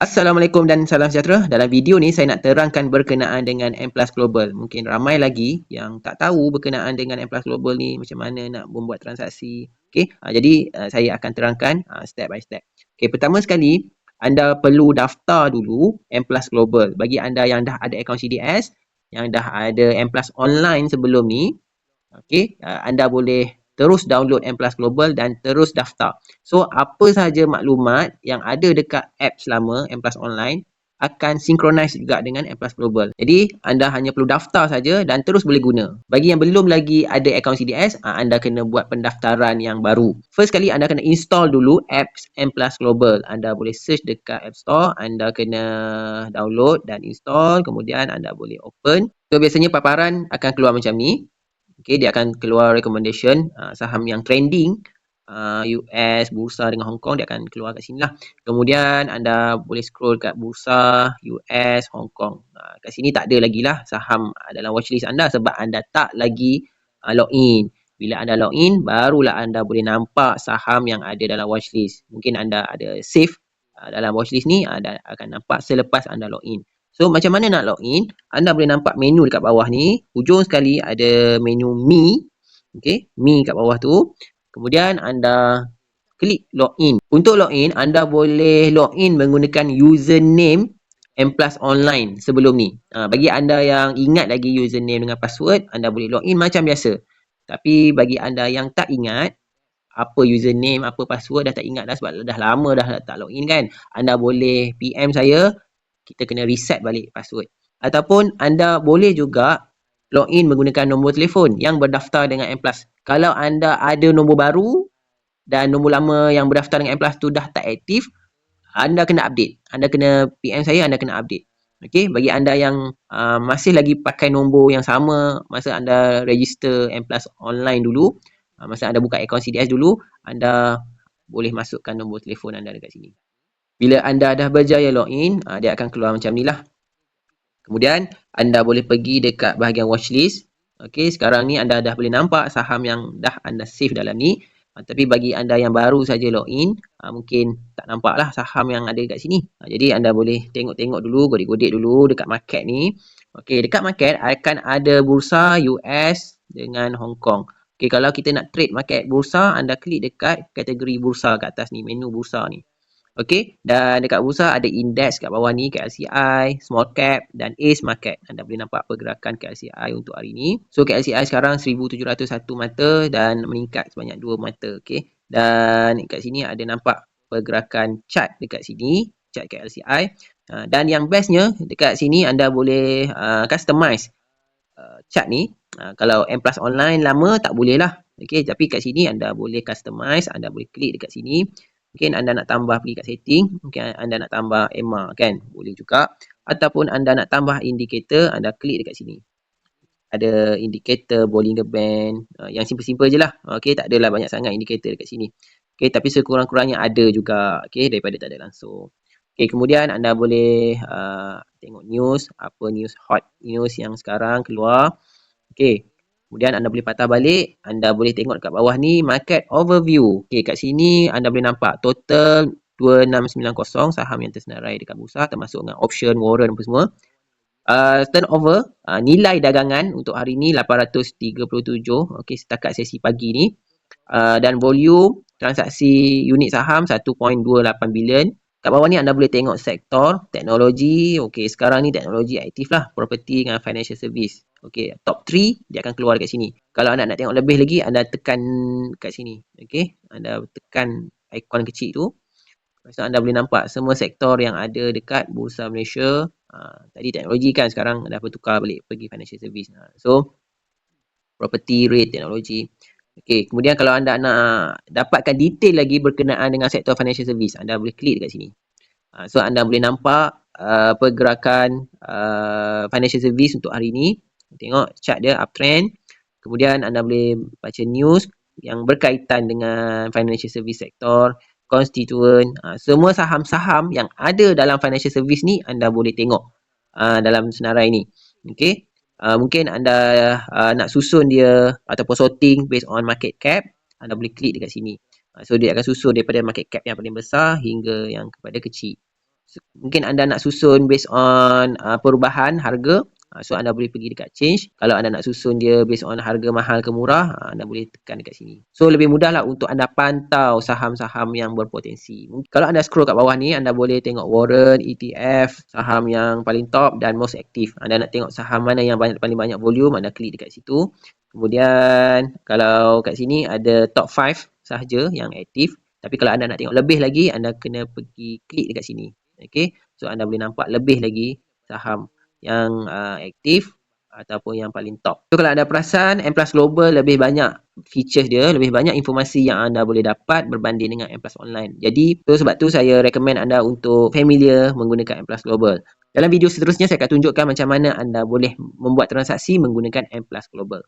Assalamualaikum dan salam sejahtera. Dalam video ni saya nak terangkan berkenaan dengan M Plus Global. Mungkin ramai lagi yang tak tahu berkenaan dengan M Plus Global ni macam mana nak membuat transaksi. Okey, uh, jadi uh, saya akan terangkan uh, step by step. Okey, pertama sekali anda perlu daftar dulu M Plus Global. Bagi anda yang dah ada akaun CDS, yang dah ada M Plus online sebelum ni, okey, uh, anda boleh terus download M Plus Global dan terus daftar. So, apa sahaja maklumat yang ada dekat apps lama M Plus Online akan synchronize juga dengan M Plus Global. Jadi, anda hanya perlu daftar saja dan terus boleh guna. Bagi yang belum lagi ada akaun CDS, ah, anda kena buat pendaftaran yang baru. First kali, anda kena install dulu apps M Plus Global. Anda boleh search dekat App Store, anda kena download dan install, kemudian anda boleh open. So, biasanya paparan akan keluar macam ni. Okay, dia akan keluar recommendation uh, saham yang trending uh, US, bursa dengan Hong Kong dia akan keluar kat sini lah. Kemudian anda boleh scroll kat bursa US, Hong Kong. Uh, kat sini tak ada lagi lah saham dalam watchlist anda sebab anda tak lagi uh, login. Bila anda login, barulah anda boleh nampak saham yang ada dalam watchlist. Mungkin anda ada save uh, dalam watchlist ni, anda akan nampak selepas anda login. So macam mana nak login? Anda boleh nampak menu dekat bawah ni. Hujung sekali ada menu Me. Okay, Me kat bawah tu. Kemudian anda klik login. Untuk login, anda boleh login menggunakan username M Plus Online sebelum ni. Ha, bagi anda yang ingat lagi username dengan password, anda boleh login macam biasa. Tapi bagi anda yang tak ingat, apa username, apa password dah tak ingat dah sebab dah lama dah tak login kan. Anda boleh PM saya kita kena reset balik password. Ataupun anda boleh juga login menggunakan nombor telefon yang berdaftar dengan M+. Kalau anda ada nombor baru dan nombor lama yang berdaftar dengan M+, tu dah tak aktif, anda kena update. Anda kena PM saya, anda kena update. Okey, bagi anda yang uh, masih lagi pakai nombor yang sama masa anda register M online dulu, uh, masa anda buka akaun CDS dulu, anda boleh masukkan nombor telefon anda dekat sini. Bila anda dah berjaya login, uh, dia akan keluar macam ni lah. Kemudian, anda boleh pergi dekat bahagian watchlist. Okey, sekarang ni anda dah boleh nampak saham yang dah anda save dalam ni. Uh, tapi bagi anda yang baru saja login, uh, mungkin tak nampak lah saham yang ada dekat sini. Uh, jadi, anda boleh tengok-tengok dulu, godek-godek dulu dekat market ni. Okey, dekat market akan ada bursa US dengan Hong Kong. Okey, kalau kita nak trade market bursa, anda klik dekat kategori bursa kat atas ni, menu bursa ni. Okey, dan dekat bursa ada indeks kat bawah ni KLCI, small cap dan ACE market. Anda boleh nampak pergerakan KLCI untuk hari ni. So KLCI sekarang 1701 mata dan meningkat sebanyak 2 mata, okey. Dan kat sini ada nampak pergerakan chart dekat sini, chart KLCI. Uh, dan yang bestnya dekat sini anda boleh uh, customize uh, chart ni. Uh, kalau M Plus online lama tak boleh lah. Okay, tapi kat sini anda boleh customize, anda boleh klik dekat sini. Mungkin anda nak tambah pergi kat setting. Mungkin anda nak tambah EMA kan. Boleh juga. Ataupun anda nak tambah indikator. Anda klik dekat sini. Ada indikator Bollinger Band. Uh, yang simple-simple je lah. Okay. Tak adalah banyak sangat indikator dekat sini. Okay. Tapi sekurang-kurangnya ada juga. Okay. Daripada tak ada langsung. Okay. Kemudian anda boleh uh, tengok news. Apa news hot news yang sekarang keluar. Okay. Kemudian anda boleh patah balik, anda boleh tengok dekat bawah ni market overview. Okey, kat sini anda boleh nampak total 2690 saham yang tersenarai dekat bursa termasuk dengan option, warrant apa semua. Uh, turnover, uh, nilai dagangan untuk hari ni 837. Okey, setakat sesi pagi ni. Uh, dan volume transaksi unit saham 1.28 bilion. Kat bawah ni anda boleh tengok sektor teknologi. Okey, sekarang ni teknologi aktif lah. Property dengan financial service. Okey, top 3 dia akan keluar dekat sini. Kalau anda nak tengok lebih lagi, anda tekan kat sini. Okey, anda tekan ikon kecil tu. Lepas tu anda boleh nampak semua sektor yang ada dekat Bursa Malaysia. Ha, tadi teknologi kan, sekarang dah bertukar balik pergi financial service. Ha, so, property, rate, teknologi. Okey, kemudian kalau anda nak dapatkan detail lagi berkenaan dengan sektor financial service, anda boleh klik dekat sini. Ha, so, anda boleh nampak uh, pergerakan uh, financial service untuk hari ini. Tengok chart dia uptrend. Kemudian anda boleh baca news yang berkaitan dengan financial service sector, constituent, uh, semua saham-saham yang ada dalam financial service ni anda boleh tengok uh, dalam senarai ni. Okey. Uh, mungkin anda nak susun dia ataupun sorting based on market cap, anda boleh klik dekat sini. Uh, so dia akan susun daripada market cap yang paling besar hingga yang kepada kecil. mungkin anda nak susun based on uh, perubahan harga uh, so anda boleh pergi dekat change kalau anda nak susun dia based on harga mahal ke murah uh, anda boleh tekan dekat sini. So lebih mudah lah untuk anda pantau saham-saham yang berpotensi. Kalau anda scroll kat bawah ni anda boleh tengok warrant, ETF saham yang paling top dan most active. Anda nak tengok saham mana yang banyak, paling banyak volume anda klik dekat situ. Kemudian kalau kat sini ada top 5 sahaja yang aktif tapi kalau anda nak tengok lebih lagi anda kena pergi klik dekat sini. Okey? So anda boleh nampak lebih lagi saham yang uh, aktif ataupun yang paling top. So kalau anda perasan M Plus Global lebih banyak features dia, lebih banyak informasi yang anda boleh dapat berbanding dengan M Plus Online. Jadi tu sebab tu saya recommend anda untuk familiar menggunakan M Plus Global. Dalam video seterusnya saya akan tunjukkan macam mana anda boleh membuat transaksi menggunakan M Plus Global.